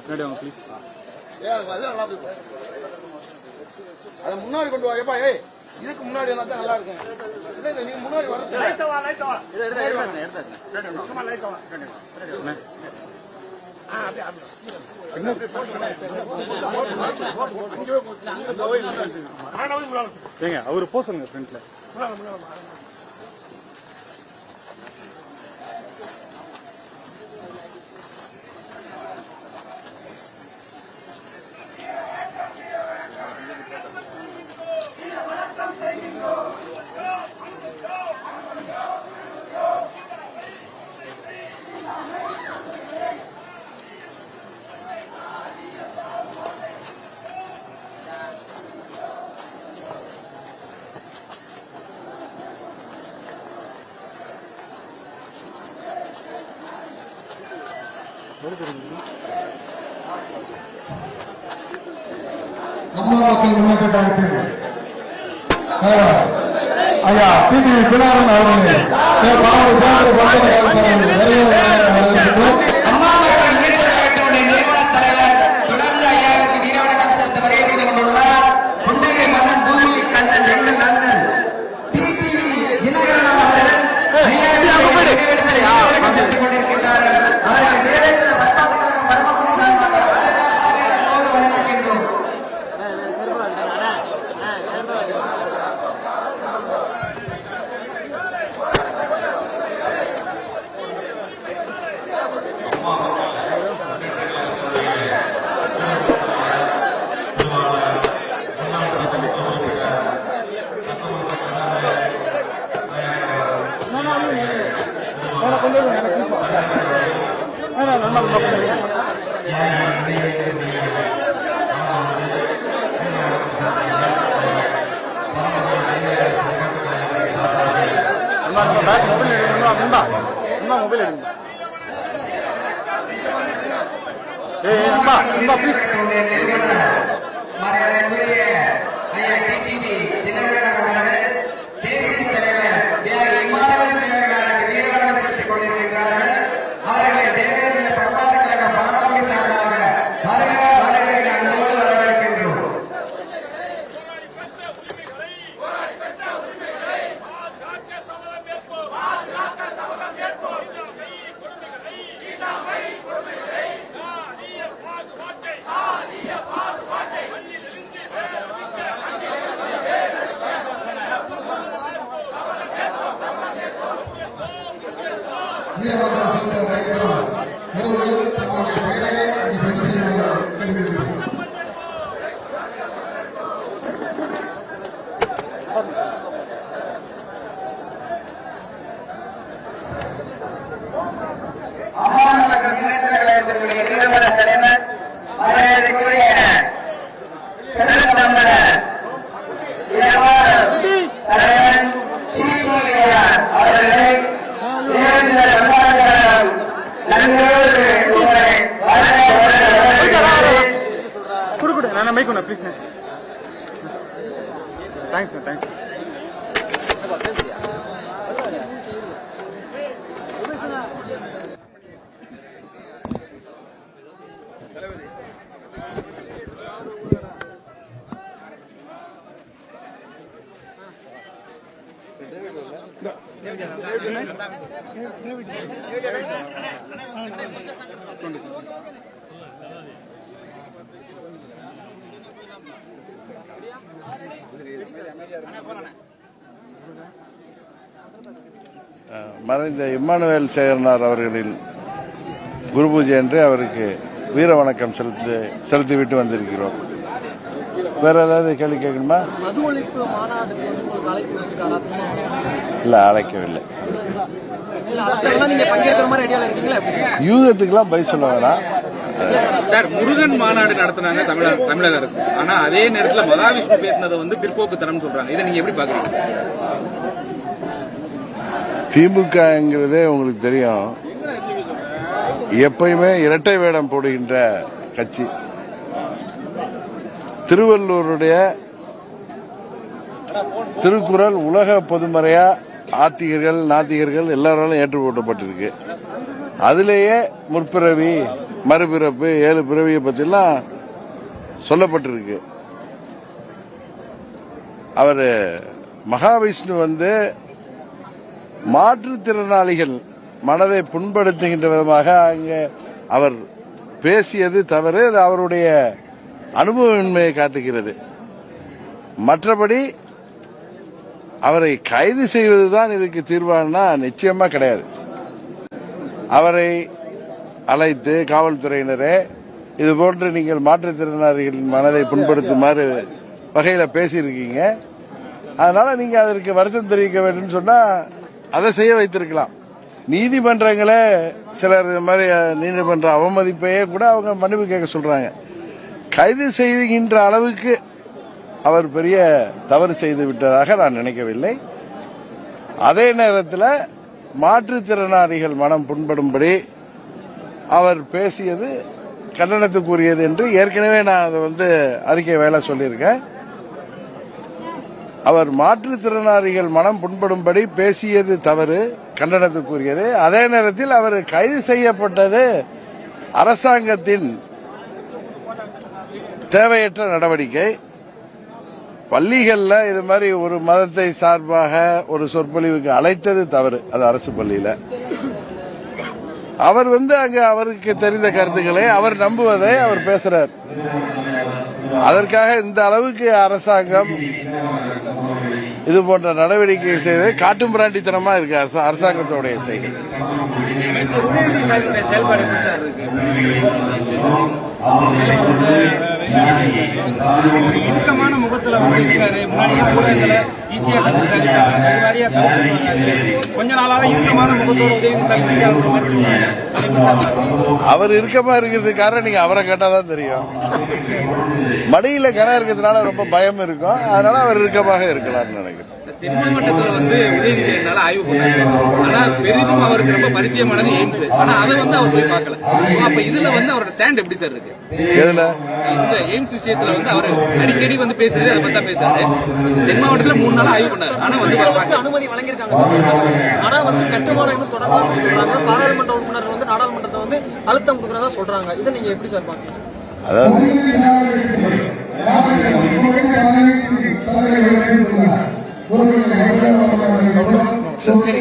பின்னாடி வாங்க ப்ளீஸ் அதை முன்னாடி கொண்டு வா ஏப்பா ஏய் இதுக்கு முன்னாடி வந்தா நல்லா இருக்கும் இல்ல இல்ல நீங்க முன்னாடி வர ஏங்க அவரு போக சொல்லுங்க ஃப்ரண்ட்ல அம்மா மக்கள் முன்னேற்ற கழகத்தின் ஐயா டிடி பினாரன் தேர்தல் மொபைல் எடுக்கணும் அண்ணா அண்ணா மொபைல் எடுங்க ஏய் ஏய், அண்ணா அண்ணா ப்ளீஸ் கழகத்தினுடைய நிறுவனர் மரியாதைக்குரிய ஐயா டிடிவி కార్యక్రమం నిర్వహించడానికి ప్రేరణ అది ప్రతి చేయడం కనిపిస్తుంది கொடு கொடு நான் மைக் ஒன்று ப்ளீஸ் தேங்க்ஸ் தேங்க்ஸ் மறைந்த இம்மானுவேல் சேகரனார் அவர்களின் குரு பூஜை என்று அவருக்கு வீர வணக்கம் செலுத்தி செலுத்திவிட்டு வந்திருக்கிறோம். வேற ஏதாவது கேள்வி கேட்கணுமா? இல்ல அழைக்கவில்லை? யூகத்துக்கெல்லாம் பதில் சொல்ல வேணாம். சார் முருகன் மாநாடு நடத்துனாங்க தமிழக தமிழக அரசு. ஆனா அதே நேரத்துல மகாவிஷ்ணு பேசினதை வந்து பிற்போக்குத்தனம் சொல்றாங்க. இதை நீங்க எப்படி பாக்குறீங்க? திமுகங்கிறதே உங்களுக்கு தெரியும். எப்பயுமே இரட்டை வேடம் போடுகின்ற கட்சி. திருவள்ளூருடைய திருக்குறள் உலக பொதுமறையா ஆத்திகர்கள் நாத்திகர்கள் எல்லாராலும் ஏற்றுக்கொள்ளப்பட்டிருக்கு. அதிலேயே முற்பிறவி மறுபிறப்பு ஏழு பிறவியை பற்றிலாம் சொல்லப்பட்டிருக்கு. அவர் மகாவிஷ்ணு வந்து மாற்றுத்திறனாளிகள் மனதை புண்படுத்துகின்ற விதமாக அங்கே அவர் பேசியது தவறு அது அவருடைய அனுபவமின்மையை காட்டுகிறது. மற்றபடி அவரை கைது செய்வதுதான் இதுக்கு தீர்வானா நிச்சயமா கிடையாது. அவரை அழைத்து காவல்துறையினரே இது போன்று நீங்கள் மாற்றுத்திறனாளிகளின் மனதை புண்படுத்துமாறு வகையில பேசியிருக்கீங்க. அதனால நீங்க அதற்கு வருத்தம் தெரிவிக்க வேண்டும் சொன்னா அதை செய்ய வைத்திருக்கலாம். நீதிமன்றங்களை சிலர் இது மாதிரி நீதிமன்ற அவமதிப்பையே கூட அவங்க மன்னிப்பு கேட்க சொல்றாங்க. கைது செய்கின்ற அளவுக்கு அவர் பெரிய தவறு செய்து விட்டதாக நான் நினைக்கவில்லை. அதே நேரத்தில் மாற்றுத்திறனாளிகள் மனம் புண்படும்படி அவர் பேசியது கண்டனத்துக்குரியது என்று ஏற்கனவே நான் அதை வந்து அறிக்கை வேலை சொல்லியிருக்கேன். அவர் மாற்றுத்திறனாளிகள் மனம் புண்படும்படி பேசியது தவறு கண்டனத்துக்குரியது. அதே நேரத்தில் அவர் கைது செய்யப்பட்டது அரசாங்கத்தின் தேவையற்ற நடவடிக்கை. பள்ளிகளில் இது மாதிரி ஒரு மதத்தை சார்பாக ஒரு சொற்பொழிவுக்கு அழைத்தது தவறு. அது அரசு பள்ளியில். அவர் வந்து அங்க அவருக்கு தெரிந்த கருத்துக்களை அவர் நம்புவதை அவர் பேசுறார். அதற்காக இந்த அளவுக்கு அரசாங்கம் இது போன்ற நடவடிக்கை செய்து காட்டும் பிராண்டித்தனமா இருக்கு அரசாங்கத்தோடைய செய்கை. செயல்பாடு எப்படி சார் இருக்கு ஒரு இறுக்கமான முகத்துல வந்து இருக்காரு முன்னாடி ஊடகங்களை ஈஸியா சந்திச்சாரு வாரியா கொஞ்ச நாளாவே இறுக்கமான முகத்தோட உதவி ஸ்டாலின் அவர் மாதிரி அவர் இறுக்கமா இருக்கிறதுக்கு காரணம் நீங்க அவரை கேட்டாதான் தெரியும். மடியில கனம் இருக்கிறதுனால ரொம்ப பயம் இருக்கும். அதனால அவர் இறுக்கமாக இருக்கலாம்னு நினைக்கிறேன். தென் மாவட்டத்துல வந்து உதயநிதி ஆய்வு பண்ணாரு ஆனா பெரிதும் அவருக்கு ரொம்ப பரிச்சயமானது எய்ம்ஸ் ஆனா அதை வந்து அவர் போய் பார்க்கல. அப்ப இதுல வந்து அவரோட ஸ்டாண்ட் எப்படி சார் இருக்கு? எதுல? இந்த எய்ம்ஸ் விஷயத்துல வந்து அவர் அடிக்கடி வந்து பேசுறது அதை பத்தி தான் பேசுறாரு. தென் மாவட்டத்துல மூணு நாள் ஆய்வு பண்ணாரு. ஆனா வந்து. அனுமதி வழங்கியிருக்காங்க. ஆனா வந்து கட்டுமானம் இன்னும் தொடரலாம் சொல்றாங்க. பாராளுமன்ற உறுப்பினர் வந்து நாடாளுமன்றத்தை வந்து அழுத்தம் கொடுக்கறதா சொல்றாங்க. இதை நீங்க எப்படி சார் பாக்குறீங்க அதாவது சரி